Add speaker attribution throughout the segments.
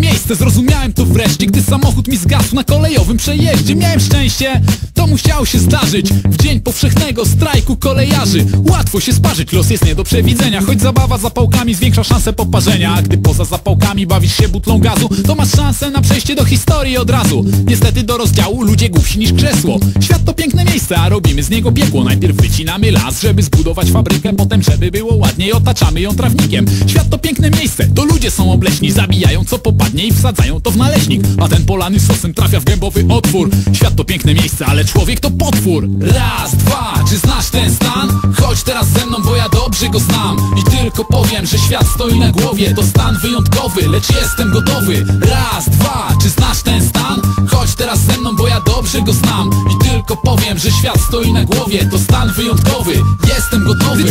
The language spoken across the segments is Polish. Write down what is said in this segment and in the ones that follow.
Speaker 1: miejsce Zrozumiałem to wreszcie, gdy samochód mi zgasł na kolejowym przejeździe. Miałem szczęście, to musiało się zdarzyć. W dzień powszechnego strajku kolejarzy. Łatwo się sparzyć, los jest nie do przewidzenia. Choć zabawa zapałkami zwiększa szanse poparzenia. A gdy poza zapałkami bawisz się butlą gazu To masz szansę na przejście do historii od razu. Niestety do rozdziału ludzie głupsi niż krzesło. Świat piękne miejsce, a robimy z niego piekło. Najpierw wycinamy las, żeby zbudować fabrykę Potem żeby było ładniej, otaczamy ją trawnikiem. Świat to piękne miejsce, to ludzie są obleśni Zabijają co popadnie i wsadzają to w naleśnik. A ten polany sosem trafia w gębowy otwór. Świat to piękne miejsce, ale człowiek to potwór. Raz, dwa, czy znasz ten stan? Chodź teraz ze mną, bo ja dobrze go znam. I tylko powiem, że świat stoi na głowie. To stan wyjątkowy, lecz jestem gotowy. Raz, dwa, czy znasz ten stan? Chodź teraz ze mną, bo ja dobrze go znam powiem, że świat stoi na głowie. To stan wyjątkowy, jestem gotowy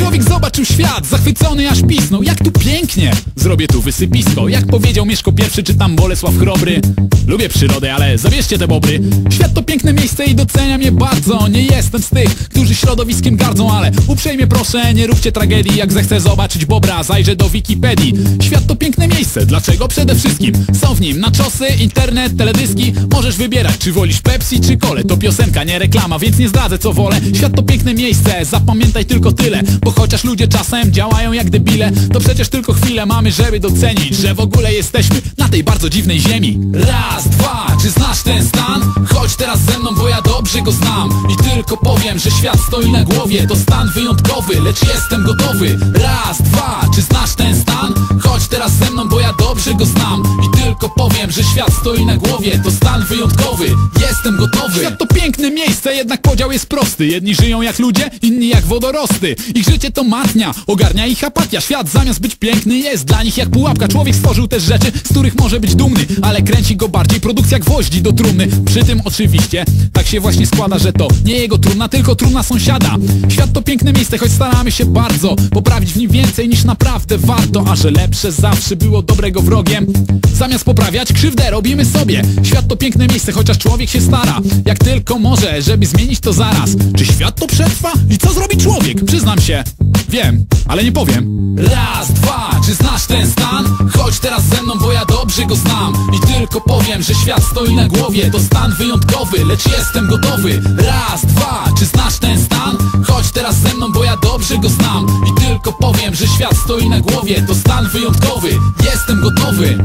Speaker 1: świat, zachwycony aż pisnął. Jak tu pięknie, zrobię tu wysypisko. Jak powiedział Mieszko pierwszy, czy tam Bolesław Chrobry Lubię przyrodę, ale zabierzcie te bobry. Świat to piękne miejsce i doceniam je bardzo. Nie jestem z tych, którzy środowiskiem gardzą Ale uprzejmie proszę, nie róbcie tragedii. Jak zechcę zobaczyć bobra, zajrzę do Wikipedii. Świat to piękne miejsce, dlaczego? Przede wszystkim są w nim naczosy, internet, teledyski. Możesz wybierać, czy wolisz Pepsi, czy kole. To piosenka, nie reklama, więc nie zdradzę co wolę. Świat to piękne miejsce, zapamiętaj tylko tyle Bo chociaż ludzie czasem działają jak debile. To przecież tylko chwilę mamy, żeby docenić Że w ogóle jesteśmy na tej bardzo dziwnej ziemi. Raz, dwa, czy znasz ten stan? Chodź teraz ze mną, bo ja dobrze go znam. I tylko powiem, że świat stoi na głowie. To stan wyjątkowy, lecz jestem gotowy. Raz, dwa, czy znasz ten stan? Chodź teraz ze mną, bo ja dobrze go znam. I tylko powiem, że świat stoi na głowie. To stan wyjątkowy, jestem gotowy. Świat to piękne miejsce, jednak podział jest prosty. Jedni żyją jak ludzie, inni jak wodorosty. Ich życie to matnia, ogarnia ich apatia. Świat zamiast być piękny jest dla nich jak pułapka. Człowiek stworzył też rzeczy, z których może być dumny Ale kręci go bardziej produkcja gwoździ do trumny. Przy tym oczywiście, tak się właśnie składa, że to nie jego trumna, tylko trumna sąsiada. Świat to piękne miejsce, choć staramy się bardzo Poprawić w nim więcej niż naprawdę warto. A że lepsze zawsze było dobrego wrogiem. Zamiast poprawiać krzywdę robimy sobie. Świat to piękne miejsce, chociaż człowiek się stara. Jak tylko może, żeby zmienić to zaraz. Czy świat to przetrwa? I co zrobi człowiek? Przyznam się, wiem, ale nie powiem. Raz, dwa, czy znasz ten stan? Chodź teraz ze mną, bo ja dobrze go znam. I tylko powiem, że świat stoi na głowie. To stan wyjątkowy, lecz jestem gotowy. Raz, dwa, czy znasz ten stan? Chodź teraz ze mną, bo ja dobrze go znam. I tylko powiem, że świat stoi na głowie. To stan wyjątkowy, jestem gotowy